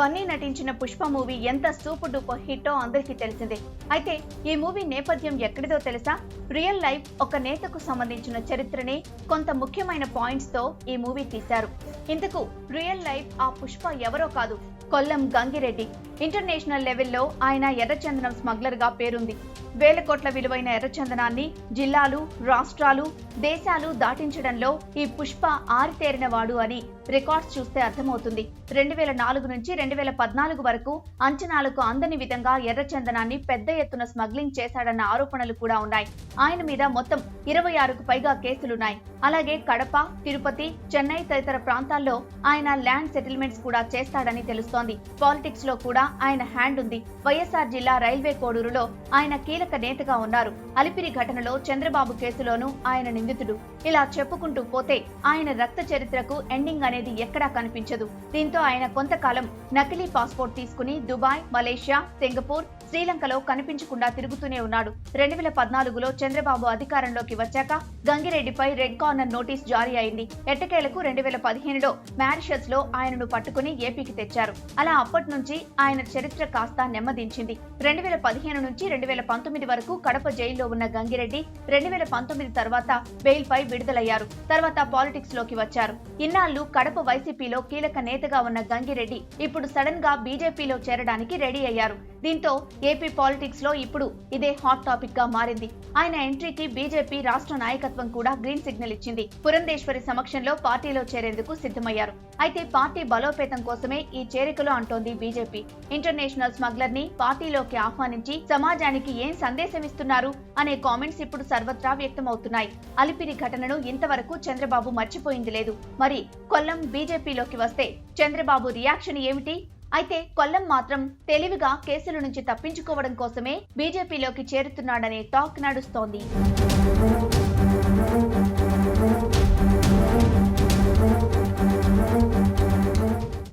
బన్నీ నటించిన పుష్ప మూవీ ఎంత super duper హిట్టో అందరికీ తెలిసిందే. అయితే ఈ మూవీ నేపథ్యం ఎక్కడిదో తెలుసా? రియల్ లైఫ్ ఒక నేతకు సంబంధించిన చరిత్రని కొంత ముఖ్యమైన పాయింట్స్తో ఈ మూవీ తీశారు. ఇందుకు రియల్ లైఫ్ ఆ పుష్ప ఎవరో కాదు కొల్లం గంగిరెడ్డి. ఇంటర్నేషనల్ లెవెల్లో ఆయన ఎర్రచందనం స్మగ్లర్గా పేరుంది. వేల కోట్ల విలువైన ఎర్రచందనాన్ని జిల్లాలు రాష్ట్రాలు దేశాలు దాటించడంలో ఈ పుష్ప ఆరితేరినవాడు అని రికార్డ్స్ చూస్తే అర్థమవుతుంది. రెండు వేల నాలుగు నుంచి రెండు వేల పద్నాలుగు వరకు అంచనాలకు అందని విధంగా ఎర్రచందనాన్ని పెద్ద ఎత్తున స్మగ్లింగ్ చేశాడన్న ఆరోపణలు కూడా ఉన్నాయి. ఆయన మీద మొత్తం ఇరవై ఆరుకు పైగా కేసులున్నాయి. అలాగే కడప తిరుపతి చెన్నై తదితర ప్రాంతాల్లో ఆయన ల్యాండ్ సెటిల్మెంట్స్ కూడా చేస్తాడని తెలుస్తోంది. పాలిటిక్స్లో కూడా ఆయన హ్యాండ్ ఉంది. వైఎస్ఆర్ జిల్లా రైల్వే కోడూరులో ఆయన కీలక నేతగా ఉన్నారు. అలిపిరి ఘటనలో చంద్రబాబు కేసులోనూ ఆయన నిందితుడు. ఇలా చెప్పుకుంటూ పోతే ఆయన రక్త చరిత్రకు ఎండింగ్ అనేది ఎక్కడా కనిపించదు. దీంతో ఆయన కొంతకాలం నకిలీ పాస్పోర్ట్ తీసుకుని దుబాయ్ మలేషియా సింగపూర్ శ్రీలంకలో కనిపించకుండా తిరుగుతూనే ఉన్నాడు. రెండు వేల పద్నాలుగులో చంద్రబాబు అధికారంలోకి వచ్చాక గంగిరెడ్డిపై రెడ్ కార్నర్ నోటీస్ జారీ అయింది. ఎట్టకేలకు రెండు వేల పదిహేనులో మారిషస్లో ఆయనను పట్టుకుని ఏపీకి తెచ్చారు. అలా అప్పటి నుంచి ఆయన చరిత్ర కాస్త నెమ్మదించింది. రెండు వేల పదిహేను నుంచి రెండు వేల పంతొమ్మిది వరకు కడప జైల్లో ఉన్న గంగిరెడ్డి రెండు వేల పంతొమ్మిది తర్వాత బెయిల్ పై విడుదలయ్యారు. తర్వాత పాలిటిక్స్లోకి వచ్చారు. ఇన్నాళ్ళు కడప వైసీపీలో కీలక నేతగా ఉన్న గంగిరెడ్డి ఇప్పుడు సడన్గా బీజేపీలో చేరడానికి రెడీ అయ్యారు. దీంతో ఏపీ పాలిటిక్స్లో ఇప్పుడు ఇదే హాట్ టాపిక్గా మారింది. ఆయన ఎంట్రీకి బీజేపీ రాష్ట్ర నాయకత్వం కూడా గ్రీన్ సిగ్నల్ ఇచ్చింది. పురంధేశ్వరి సమక్షంలో పార్టీలో చేరేందుకు సిద్ధమయ్యారు. అయితే పార్టీ బలోపేతం కోసమే ఈ చేరికలో అంటోంది బీజేపీ. ఇంటర్నేషనల్ స్మగ్లర్ని పార్టీలోకి ఆహ్వానించి సమాజానికి ఏం సందేశం ఇస్తున్నారు అనే కామెంట్స్ ఇప్పుడు సర్వత్రా వ్యక్తమవుతున్నాయి. అలిపిరి ఘటనను ఇంతవరకు చంద్రబాబు మర్చిపోయింది లేదు. మరి కొల్లం బీజేపీలోకి వస్తే చంద్రబాబు రియాక్షన్ ఏమిటి? అయితే కొల్లం మాత్రం తెలివిగా కేసుల నుంచి తప్పించుకోవడం కోసమే బీజేపీలోకి చేరుతున్నాడనే టాక్ నడుస్తోంది.